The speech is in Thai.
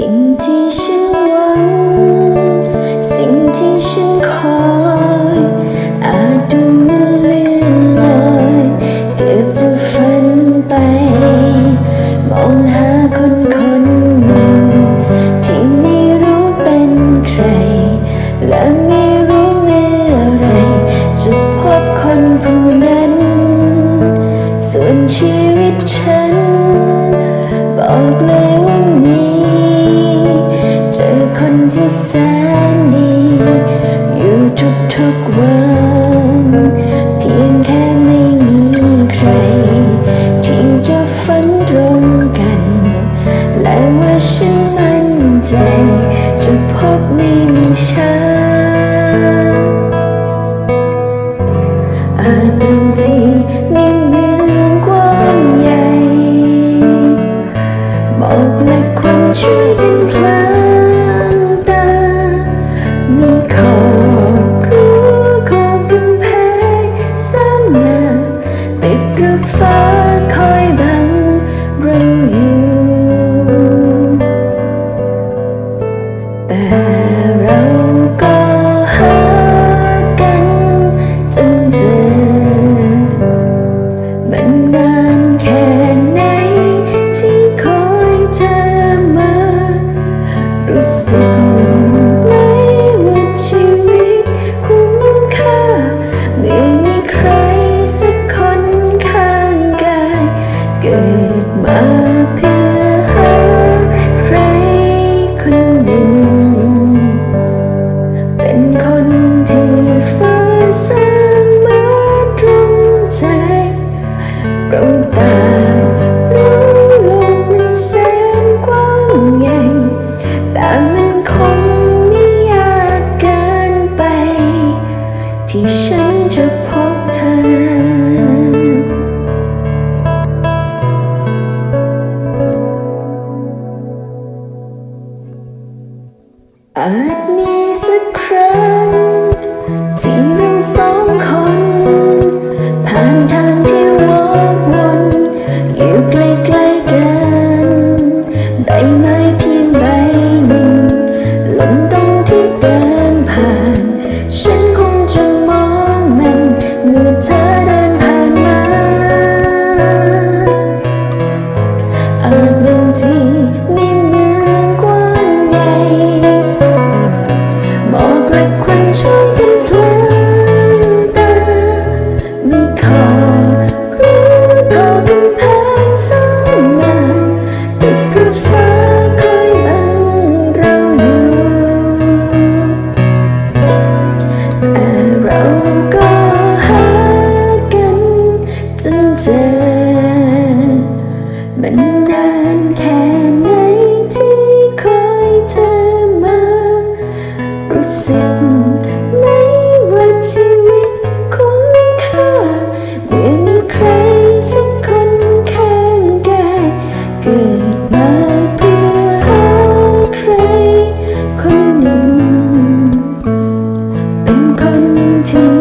สิ่งที่ฉันหวัง สิ่งที่ฉันคอยอาจดูมันเลื่อนลอยเกือบจะฝันไป มองหาคนคนหนึ่ง ที่ไม่รู้เป็นใคร และไม่รู้เมื่อไรจะพบคนผู้นั้น ส่วนชีวิตฉัน บอกเลย จะพบไม่มีช้าอาจบางทีในเมืองกว้างใหญ่ บอกและคนช่วยกันพลางตา มีขอบรั้วขอบกำแพงสร้างงามติดกับฟ้าคอยบังเรา เราก็หากันจนเจอมันนานแค่ไหนที่คอยเธอมารู้สึก เราต่างรู้โลกมันแสนกว้างใหญ่แต่มันคงไม่ยากเกินไป ที่ฉันจะพบเธออาจมีสักครั้งันนานแค่ไหนที่คอยเธอมา รู้สึกไหมว่าชีวิตคุ้มค่าเมื่อมีใครสักคนข้างกายเกิดมาเพื่อหาใครคนหนึ่ง เป็นคนที่